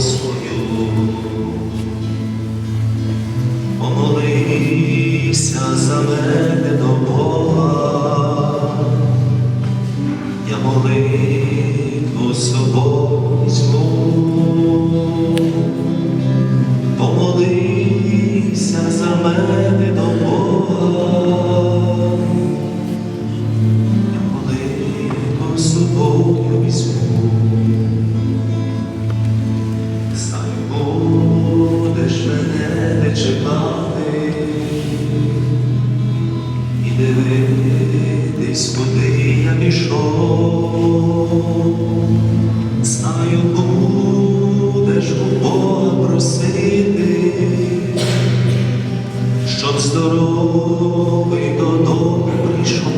Господю, помолився за мене до Бога, я молитву собою за мене. дивитись, куди я пішов, знаю, будеш Бога просити, щоб здоровий додому прийшов.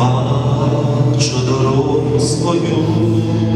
бачу дорогу свою.